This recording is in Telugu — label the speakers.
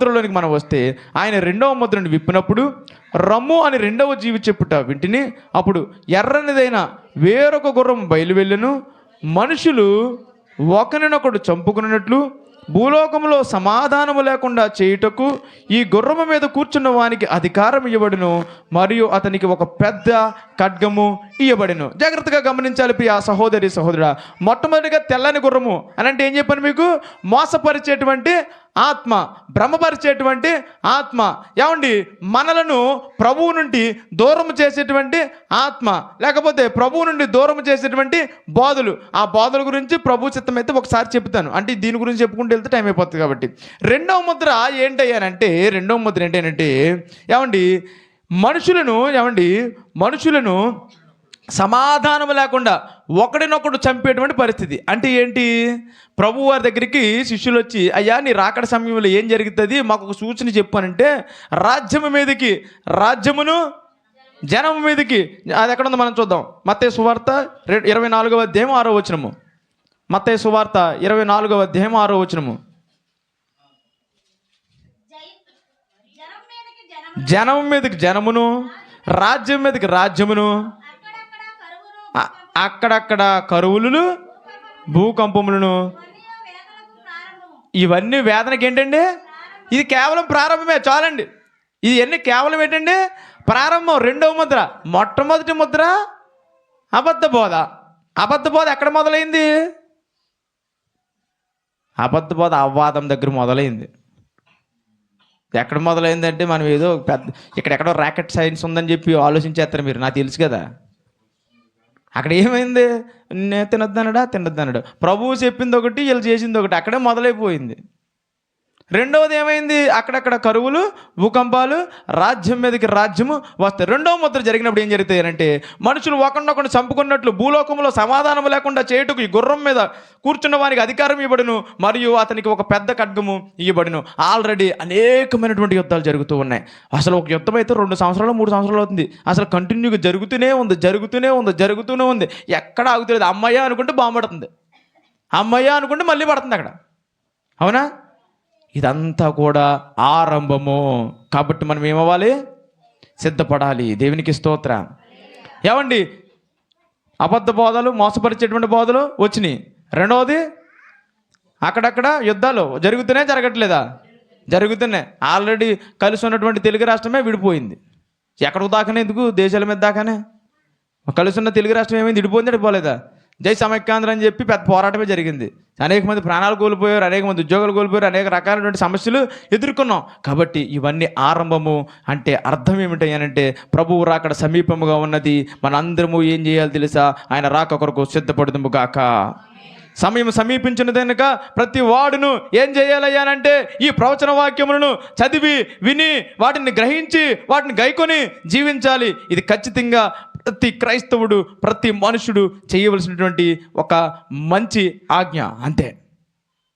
Speaker 1: ముద్రలోనికి మనం వస్తే ఆయన రెండవ ముద్రను విప్పినప్పుడు రమ్ము అని రెండవ జీవి చెప్పుట వింటిని అప్పుడు ఎర్రనిదైన వేరొక గుర్రం బయలువెళ్ళను. మనుషులు ఒకరినొకడు చంపుకున్నట్లు భూలోకంలో సమాధానము లేకుండా చేయుటకు ఈ గుర్రము మీద కూర్చున్న వానికి అధికారం ఇవ్వబడును. మరియు అతనికి ఒక పెద్ద ఖడ్గము ఇయ్యబడిను. జాగ్రత్తగా గమనించాలి ప్రియ సహోదరి సహోదరుడా. మొట్టమొదటిగా తెల్లని గుర్రము అని అంటే ఏం చెప్పాను మీకు? మోసపరిచేటువంటి ఆత్మ భ్రమపరిచేటువంటి ఆత్మ. ఏమండి? మనలను ప్రభువు నుండి దూరం చేసేటువంటి ఆత్మ లేకపోతే ప్రభువు నుండి దూరం చేసేటువంటి బోధలు. ఆ బోధల గురించి ప్రభు చిత్తం అయితే ఒకసారి చెప్తాను అంటే దీని గురించి చెప్పుకుంటూ వెళ్తే టైం అయిపోతుంది కాబట్టి. రెండవ ముద్ర ఏంటయ్యానంటే రెండవ ముద్ర ఏంటంటే ఏమండి? మనుషులను ఏమండి? మనుషులను సమాధానం లేకుండా ఒకడినొకడు చంపేటువంటి పరిస్థితి. అంటే ఏంటి? ప్రభు వారి దగ్గరికి శిష్యులు వచ్చి అయ్యా నీ రాకడ సమయంలో ఏం జరుగుతుంది? మాకు ఒక సూచన చెప్పానంటే రాజ్యము మీదకి రాజ్యమును జనం మీదకి అది ఎక్కడ ఉందో మనం చూద్దాం. మత్తే సువార్త రె- ఇరవై నాలుగవ అధ్యాయం ఆరో వచనము. మత్తే సువార్త ఇరవై నాలుగవ అధ్యాయం ఆరో వచనము.
Speaker 2: జనం మీదకి
Speaker 1: జనమును రాజ్యం మీదకి రాజ్యమును
Speaker 2: అక్కడక్కడ
Speaker 1: కరువులు భూకంపములను. ఇవన్నీ వేదనకి ఏంటండి? ఇది కేవలం ప్రారంభమే చాలండి. ఇది ఎన్ని కేవలం ఏంటండి? ప్రారంభం రెండవ ముద్ర. మొట్టమొదటి ముద్ర అబద్ధ బోధ. అబద్ధ బోధ ఎక్కడ మొదలైంది? అబద్ధ బోధ అవ్వాదం దగ్గర మొదలైంది. ఎక్కడ మొదలైందంటే మనం ఏదో పెద్ద ఇక్కడెక్కడో రాకెట్ సైన్స్ ఉందని చెప్పి ఆలోచించేస్తారు మీరు. నాకు తెలుసు కదా. అక్కడ ఏమైంది? నేను తినొద్దనడా? తినొద్దనడు. ప్రభువు చెప్పింది ఒకటి వీళ్ళు చేసింది ఒకటి. అక్కడే మొదలైపోయింది. రెండవది ఏమైంది? అక్కడక్కడ కరువులు భూకంపాలు రాజ్యం మీదకి రాజ్యము వస్తాయి. రెండవ ముద్ర జరిగినప్పుడు ఏం జరుగుతాయి అంటే మనుషులు ఒకరినొకరు చంపుకున్నట్లు భూలోకంలో సమాధానం లేకుండా చేయుటకు ఈ గుర్రం మీద కూర్చున్న వారికి అధికారం ఇవ్వబడును మరియు అతనికి ఒక పెద్ద ఖడ్గము ఇవ్వబడును. ఆల్రెడీ అనేకమైనటువంటి యుద్ధాలు జరుగుతూ ఉన్నాయి. అసలు ఒక యుద్ధం అయితే రెండు సంవత్సరాలు మూడు సంవత్సరాలు అవుతుంది. అసలు కంటిన్యూగా జరుగుతూనే ఉంది జరుగుతూనే ఉంది జరుగుతూనే ఉంది. ఎక్కడ ఆగుతలేదు. అమ్మయ్య అనుకుంటే బాంబడుతుంది అమ్మయ్య అనుకుంటే మళ్ళీ పడుతుంది అక్కడ. అవునా? ఇదంతా కూడా ఆరంభము. కాబట్టి మనం ఏమవ్వాలి? సిద్ధపడాలి. దేవునికి స్తోత్ర. ఏమండి? అబద్ధ బోధలు మోసపరిచేటువంటి బోధలు వచ్చినాయి. రెండవది అక్కడక్కడ యుద్ధాలు జరుగుతూనే జరగట్లేదా? జరుగుతున్నాయి. ఆల్రెడీ కలిసి ఉన్నటువంటి తెలుగు రాష్ట్రమే విడిపోయింది. ఎక్కడికి దాకానే ఎందుకు? దేశాల మీద దాకానే. కలిసి ఉన్న తెలుగు రాష్ట్రం ఏమైంది? విడిపోయింది విడిపోలేదా? జై సమైక్యాంధ్ర అని చెప్పి పెద్ద పోరాటమే జరిగింది. అనేక మంది ప్రాణాలు కోల్పోయారు అనేక మంది ఉద్యోగాలు కోల్పోయారు అనేక రకాలైనటువంటి సమస్యలు ఎదుర్కొన్నాం. కాబట్టి ఇవన్నీ ఆరంభము అంటే అర్థం ఏమిటంటే ప్రభువు రాకడ సమీపముగా ఉన్నది. మనందరము ఏం చేయాలి తెలుసా? ఆయన రాక కొరకు సిద్ధపడుదుము గాక. సమయం సమీపించిన కనుక ప్రతి వాడును ఏం చేయాలయ్యానంటే ఈ ప్రవచన వాక్యములను చదివి విని వాటిని గ్రహించి వాటిని గైకొని జీవించాలి. ఇది ఖచ్చితంగా ప్రతి క్రైస్తవుడు ప్రతి మనుషుడు చేయవలసినటువంటి ఒక మంచి ఆజ్ఞ. అంతే.